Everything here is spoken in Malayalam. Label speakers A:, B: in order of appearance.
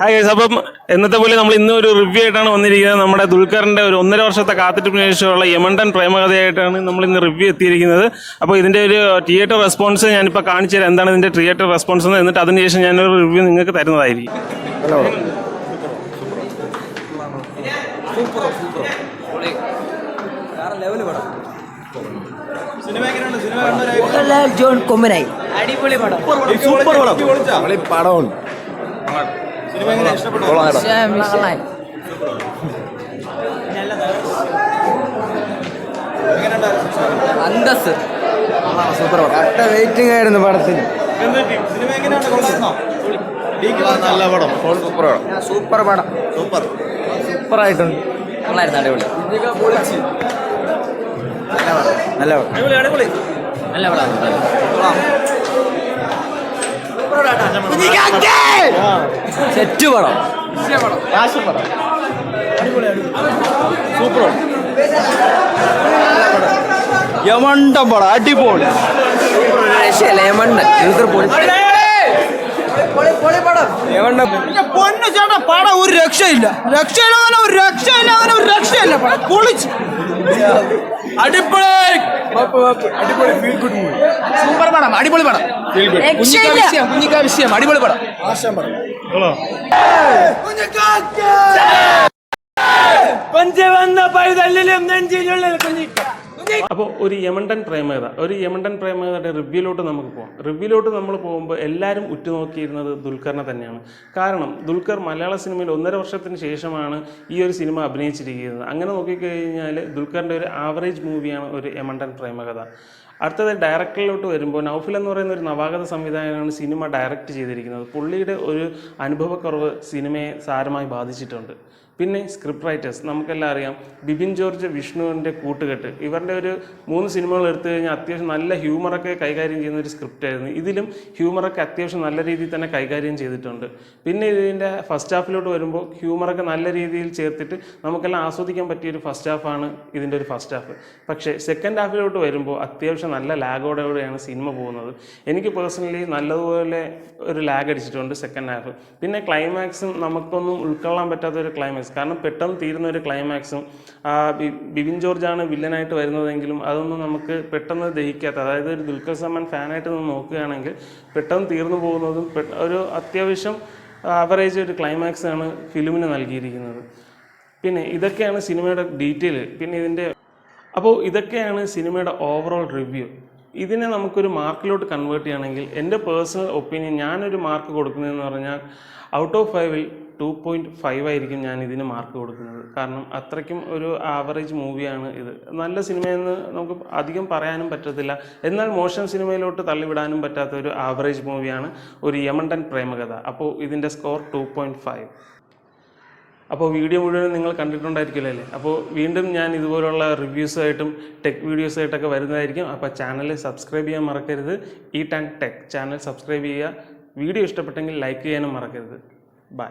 A: ഹായ് ഗൈസ് അപ്പം എന്നത്തെ പോലെ നമ്മൾ ഇന്ന് ഒരു റിവ്യൂ ആയിട്ടാണ് വന്നിരിക്കുന്നത്. നമ്മുടെ ദുൽഖറിന്റെ ഒരു ഒന്നര വർഷത്തെ കാത്തിരിപ്പിന് ശേഷമുള്ള യമണ്ടൻ പ്രേമകഥയായിട്ടാണ് നമ്മൾ ഇന്ന് റിവ്യൂ എത്തിയിരിക്കുന്നത്. അപ്പോൾ ഇതിന്റെ ഒരു തിയേറ്റർ റെസ്പോൺസ് ഞാനിപ്പോൾ കാണിച്ചു തരാം. എന്താണ് ഇതിന്റെ തിയേറ്റർ റെസ്പോൺസ് എന്ന്. എന്നിട്ട് അതിനുശേഷം ഞാനൊരു റിവ്യൂ നിങ്ങൾക്ക് തരുന്നതായിരിക്കും.
B: മോഹൻലാൽ ജോൺ കൊമ്പനായി അടിപൊളി പടം.
C: പടമുണ്ട്
B: മോഹൻലാൽ അന്തസ്.
C: സൂപ്പർ പടം. കട്ട വെയിറ്റിംഗ് ആയിരുന്നു പടത്തിന്. നല്ല പടം. സൂപ്പർ പടം. സൂപ്പർ പടം. സൂപ്പർ. സൂപ്പർ ആയിട്ടുണ്ട്
B: നല്ലായിരുന്നു അടിപൊളി.
C: നല്ല പടം.
B: നല്ല പടം. സെറ്റ് പടം.
C: യമണ്ട പടം. അടിപൊളി.
B: രക്ഷയല്ല യമണ്ട് യൂസർ പൊളി
C: യമണ്ട
D: പൊന്നു ചേട്ടാ പടം ഒരു രക്ഷയില്ല. രക്ഷയില്ല ഒരു രക്ഷയില്ല ഒരു രക്ഷയില്ല. പടം പൊളിച്ച്. അടിപൊളി. അടിപൊളി ഫീൽ ഗുഡ് മൂവി സൂപ്പർ പടം അടിപൊളി പടം. കുഞ്ഞിക്കാ വിഷയം കുഞ്ഞിക്ക വിഷയം അടിപൊളി പടം. വന്ന പൈതല്ലിലും നെഞ്ചിലുള്ള കുഞ്ഞിക്ക.
A: അപ്പോൾ ഒരു യമണ്ടൻ പ്രേമകഥ ഒരു യമണ്ടൻ പ്രേമകഥയുടെ റിവ്യൂലോട്ട് നമുക്ക് പോകാം റിവ്യൂലോട്ട് നമ്മൾ പോകുമ്പോൾ എല്ലാവരും ഉറ്റുനോക്കിയിരുന്നത് ദുൽഖറിനെ തന്നെയാണ്. കാരണം ദുൽഖർ മലയാള സിനിമയിൽ ഒന്നര വർഷത്തിന് ശേഷമാണ് ഈ ഒരു സിനിമ അഭിനയിച്ചിരിക്കുന്നത്. അങ്ങനെ നോക്കിക്കഴിഞ്ഞാൽ ദുൽഖറിന്റെ ഒരു ആവറേജ് മൂവിയാണ് ഒരു യമണ്ടൻ പ്രേമകഥ അടുത്തത് ഡയറക്ടറിലോട്ട് വരുമ്പോൾ നൗഫിൽ എന്ന് പറയുന്ന ഒരു നവാഗത സംവിധായകനാണ് സിനിമ ഡയറക്റ്റ് ചെയ്തിരിക്കുന്നത്. പുള്ളിയുടെ ഒരു അനുഭവക്കുറവ് സിനിമയെ സാരമായി ബാധിച്ചിട്ടുണ്ട്. പിന്നെ സ്ക്രിപ്റ്റ് റൈറ്റേഴ്സ് നമുക്കെല്ലാം അറിയാം. ബിബിൻ ജോർജ് വിഷ്ണുവിന്റെ കൂട്ടുകെട്ട്. ഇവരുടെ ഒരു മൂന്ന് സിനിമകൾ എടുത്തു കഴിഞ്ഞാൽ അത്യാവശ്യം നല്ല ഹ്യൂമറൊക്കെ കൈകാര്യം ചെയ്യുന്ന ഒരു സ്ക്രിപ്റ്റ് ആയിരുന്നു. ഇതിലും ഹ്യൂമറൊക്കെ അത്യാവശ്യം നല്ല രീതിയിൽ തന്നെ കൈകാര്യം ചെയ്തിട്ടുണ്ട്. പിന്നെ ഇതിന്റെ ഫസ്റ്റ് ഹാഫിലോട്ട് വരുമ്പോൾ ഹ്യൂമറൊക്കെ നല്ല രീതിയിൽ ചേർത്തിട്ട് നമുക്കെല്ലാം ആസ്വദിക്കാൻ പറ്റിയ ഒരു ഫസ്റ്റ് ഹാഫാണ് ഇതിന്റെ ഒരു ഫസ്റ്റ് ഹാഫ് പക്ഷേ സെക്കൻഡ് ഹാഫിലോട്ട് വരുമ്പോൾ അത്യാവശ്യം നല്ല ലാഗോടെയാണ് സിനിമ പോകുന്നത്. എനിക്ക് പേഴ്സണലി നല്ലതുപോലെ ഒരു ലാഗ് അടിച്ചിട്ടുണ്ട് സെക്കൻഡ് ഹാഫ് പിന്നെ ക്ലൈമാക്സും നമുക്കൊന്നും ഉൾക്കൊള്ളാൻ പറ്റാത്ത ഒരു ക്ലൈമാക്സ് കാരണം പെട്ടെന്ന് തീരുന്ന ഒരു ക്ലൈമാക്സും ആ ബിബിൻ ജോർജാണ് വില്ലനായിട്ട് വരുന്നതെങ്കിലും അതൊന്നും നമുക്ക് പെട്ടെന്ന് ദഹിക്കാത്ത അതായത് ഒരു ദുൽഖർ സൽമാൻ ഫാനായിട്ട് നിന്ന് നോക്കുകയാണെങ്കിൽ പെട്ടെന്ന് തീർന്നു പോകുന്നതും ഒരു അത്യാവശ്യം ആവറേജ് ഒരു ക്ലൈമാക്സ് ആണ് ഫിലിമിന് നൽകിയിരിക്കുന്നത്. പിന്നെ ഇതൊക്കെയാണ് സിനിമയുടെ ഡീറ്റെയിൽ പിന്നെ ഇതിന്റെ അപ്പോൾ ഇതൊക്കെയാണ് സിനിമയുടെ ഓവറോൾ റിവ്യൂ ഇതിനെ നമുക്കൊരു മാർക്കിലോട്ട് കൺവേർട്ട് ചെയ്യണമെങ്കിൽ എന്റെ പേഴ്സണൽ ഒപ്പീനിയൻ ഞാനൊരു മാർക്ക് കൊടുക്കുന്നതെന്ന് പറഞ്ഞാൽ ഔട്ട് ഓഫ് ഫൈവിൽ ടു പോയിന്റ് ഫൈവ് ആയിരിക്കും ഞാൻ ഇതിന് മാർക്ക് കൊടുക്കുന്നത്. കാരണം അത്രയ്ക്കും ഒരു ആവറേജ് മൂവിയാണ് ഇത്. നല്ല സിനിമയെന്ന് നമുക്ക് അധികം പറയാനും പറ്റത്തില്ല. എന്നാൽ മോശം സിനിമയിലോട്ട് തള്ളിവിടാനും പറ്റാത്ത ഒരു ആവറേജ് മൂവിയാണ് ഒരു യമണ്ടൻ പ്രേമകഥ. അപ്പോൾ ഇതിന്റെ സ്കോർ ടു പോയിന്റ് ഫൈവ് അപ്പോൾ വീഡിയോ മുഴുവൻ നിങ്ങൾ കണ്ടിട്ടുണ്ടായിരിക്കില്ല അല്ലേ? അപ്പോൾ വീണ്ടും ഞാൻ ഇതുപോലുള്ള റിവ്യൂസായിട്ടും ടെക് വീഡിയോസായിട്ടൊക്കെ വരുന്നതായിരിക്കും. അപ്പോൾ ചാനൽ സബ്സ്ക്രൈബ് ചെയ്യാൻ മറക്കരുത്. ഈ ടാൻ ടെക് ചാനൽ സബ്സ്ക്രൈബ് ചെയ്യുക. വീഡിയോ ഇഷ്ടപ്പെട്ടെങ്കിൽ ലൈക്ക് ചെയ്യാനും മറക്കരുത്. ബൈ